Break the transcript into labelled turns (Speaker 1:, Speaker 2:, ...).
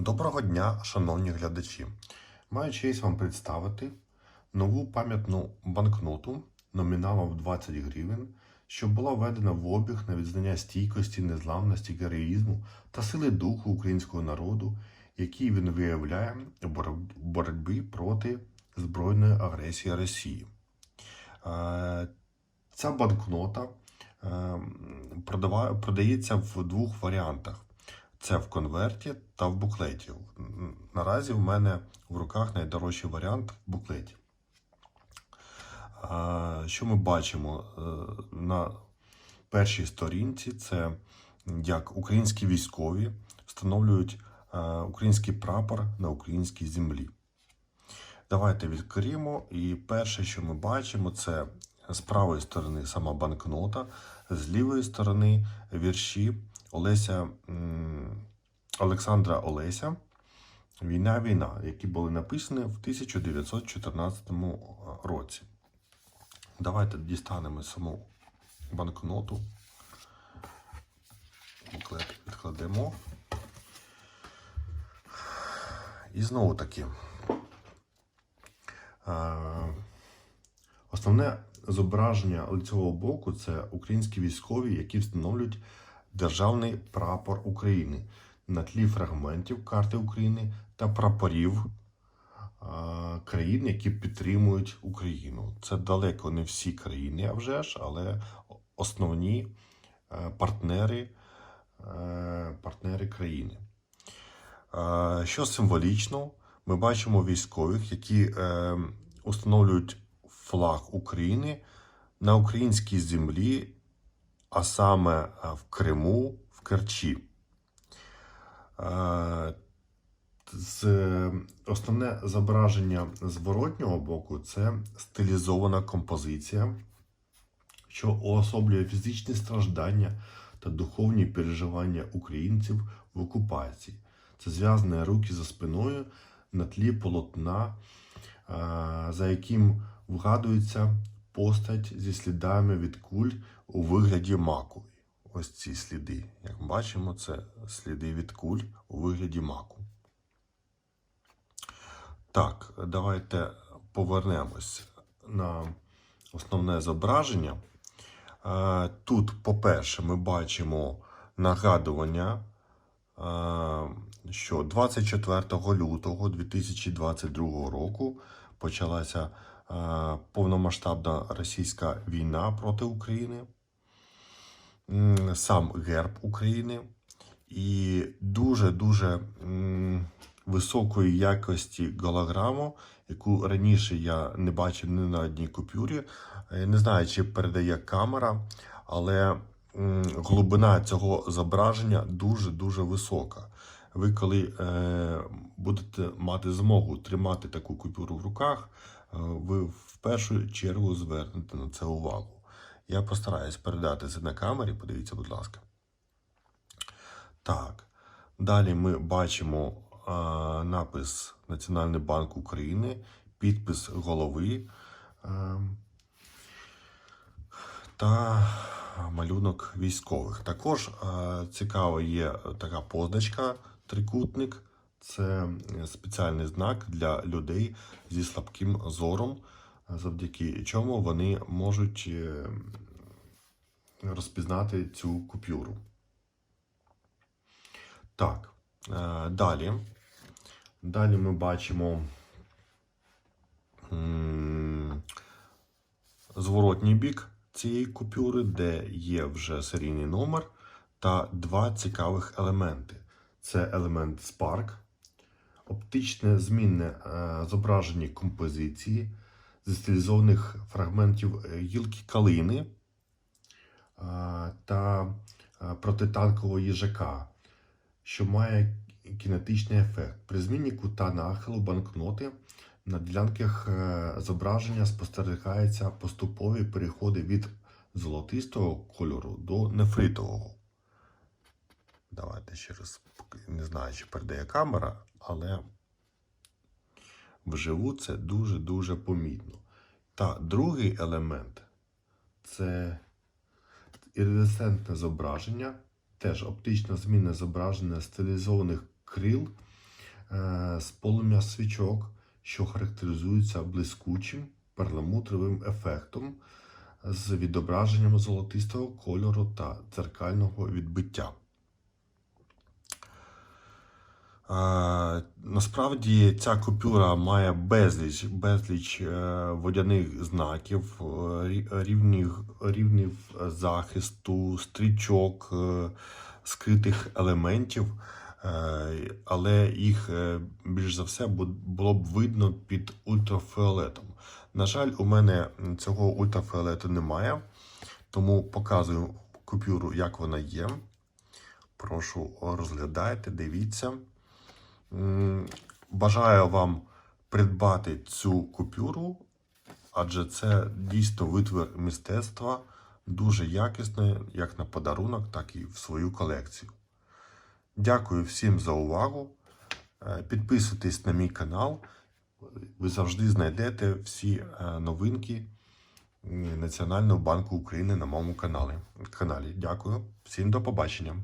Speaker 1: Доброго дня, шановні глядачі. Маю честь вам представити нову пам'ятну банкноту номіналом в 20 гривень, що була введена в обіг на відзнання стійкості, незламності, героїзму та сили духу українського народу, який він виявляє у боротьбі проти збройної агресії Росії. Е, Ця банкнота е, продається в двох варіантах. Це в конверті та в буклеті. Наразі в мене в руках найдорожчий варіант в буклеті. Що ми бачимо е, на першій сторінці? Це як українські військові встановлюють е, український прапор на українській землі. Давайте відкриємо. І перше, що ми бачимо, це з правої сторони сама банкнота, з лівої сторони вірші Олеся Олександра Олеся. Війна, війна, які були написані в 1914 році. Давайте дістанемо саму банкноту. Відкладемо. І знову таки. Е, Основне зображення лицевого боку це українські військові, які встановлюють державний прапор України на тлі фрагментів карти України та прапорів е, країн, які підтримують Україну. Це далеко не всі країни, а вже ж, але основні е, партнери, е, партнери країни. Що символічно, ми бачимо військових, які установлюють флаг України на українській землі, а саме в Криму, в Керчі. З, основне зображення зворотнього боку це стилізована композиція, що уособлює фізичні страждання та духовні переживання українців в окупації. Це зв'язані руки за спиною на тлі полотна, е, за яким вгадується постать зі слідами від куль у вигляді маку. Ось ці сліди. Як бачимо, це сліди від куль у вигляді маку. Так, давайте повернемось на основне зображення. Е, Тут, по-перше, ми бачимо нагадування, е, що 24 лютого 2022 року почалася е, повномасштабна російська війна проти України, сам герб України і дуже-дуже високої якості голограму, яку раніше я не бачив ні на одній купюрі. Е, Не знаю, чи передає камера, але глибина цього зображення дуже-дуже висока. Ви, коли е, будете мати змогу тримати таку купюру в руках, е, ви в першу чергу звернете на це увагу. Я постараюсь передати це на камері, подивіться, будь ласка. Так. Далі ми бачимо е, напис Національний банк України, підпис голови е, та малюнок військових. Також е, цікаво є така позначка, трикутник. Це спеціальний знак для людей зі слабким зором, завдяки чому вони можуть е, розпізнати цю купюру. Так, е, далі. Далі ми бачимо зворотній бік цієї купюри, де є вже серійний номер та два цікавих елементи. Це елемент Spark, оптичне змінне е, зображення композиції зі стилізованих фрагментів е, гілки калини е, та е, протитанкового їжака що має кінетичний ефект. При зміні кута нахилу банкноти на ділянках зображення спостерігаються поступові переходи від золотистого кольору до нефритового. Давайте ще раз не знаю, чи передає камера, але вживу це дуже-дуже помітно. Та другий елемент це іридесцентне зображення, теж оптично змінне зображення стилізованих крил е, з полум'я свічок, що характеризуються блискучим перламутровим ефектом з відображенням золотистого кольору та дзеркального відбиття. Е, Насправді ця купюра має безліч, безліч е, водяних знаків, е, рівнів, рівнів захисту, стрічок, е, скритих елементів, але їх більш за все було б видно під ультрафіолетом. На жаль, у мене цього ультрафіолету немає, тому показую купюру, як вона є. Прошу розглядайте, дивіться. Бажаю вам придбати цю купюру, адже це дійсно витвір мистецтва, дуже якісний, як на подарунок, так і в свою колекцію. Дякую всім за увагу. Е, Підписуйтесь на мій канал. Ви завжди знайдете всі е, новинки Національного банку України на моєму каналі. Дякую. Всім до побачення.